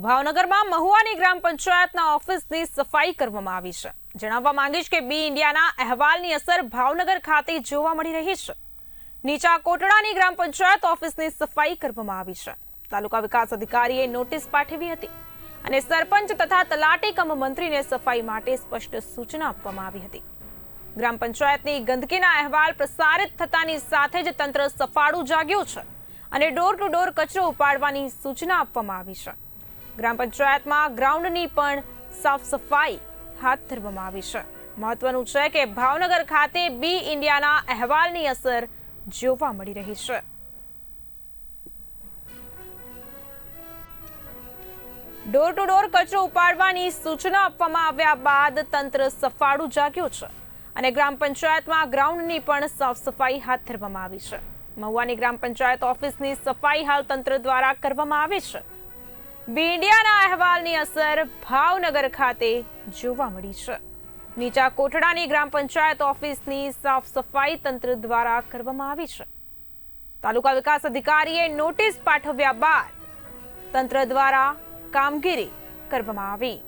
ભાવનગરમાં મહુવાની ગ્રામ પંચાયતના ઓફિસની સફાઈ કરવામાં આવી છે. જણાવવા માંગીશ કે બી ઇન્ડિયાના અહેવાલની અસર ભાવનગર ખાતે જોવા મળી રહી છે. નીચા કોટડાની ગ્રામ પંચાયત ઓફિસની સફાઈ કરવામાં આવી છે. તાલુકા વિકાસ અધિકારીએ નોટિસ પાઠવી હતી અને સરપંચ તથા તલાટી કમ મંત્રીને સફાઈ માટે સ્પષ્ટ સૂચના આપવામાં આવી હતી. ગ્રામ પંચાયતની ગંદકીના અહેવાલ પ્રસારિત થતાની સાથે જ તંત્ર સફાળું જાગ્યું છે અને ડોર ટુ ડોર કચરો ઉપાડવાની સૂચના આપવામાં આવી છે. ગ્રામ પંચાયતમાં ગ્રાઉન્ડની પણ સાફ સફાઈ હાથ ધરવામાં આવી છે. મહત્વનું છે કે ભાવનગર ખાતે બી ઇન્ડિયાના અહેવાલની અસર જોવા મળી રહી છે. ડોર ટુ ડોર કચરો ઉપાડવાની સૂચના આપવામાં આવ્યા બાદ તંત્ર સફાળું જાગ્યું છે અને ગ્રામ પંચાયતમાં ગ્રાઉન્ડની પણ સાફ સફાઈ હાથ ધરવામાં આવી છે. મહુવાની ગ્રામ પંચાયત ઓફિસની સફાઈ હાલ તંત્ર દ્વારા કરવામાં આવી છે. બી અહેવાલની અસર ભાવનગર ખાતે જોવા મળી છે. નીચા કોટડાની ગ્રામ પંચાયત ઓફિસની સાફ સફાઈ તંત્ર દ્વારા કરવામાં આવી છે. તાલુકા વિકાસ અધિકારીએ નોટિસ પાઠવ્યા બાદ તંત્ર દ્વારા કામગીરી કરવામાં આવી.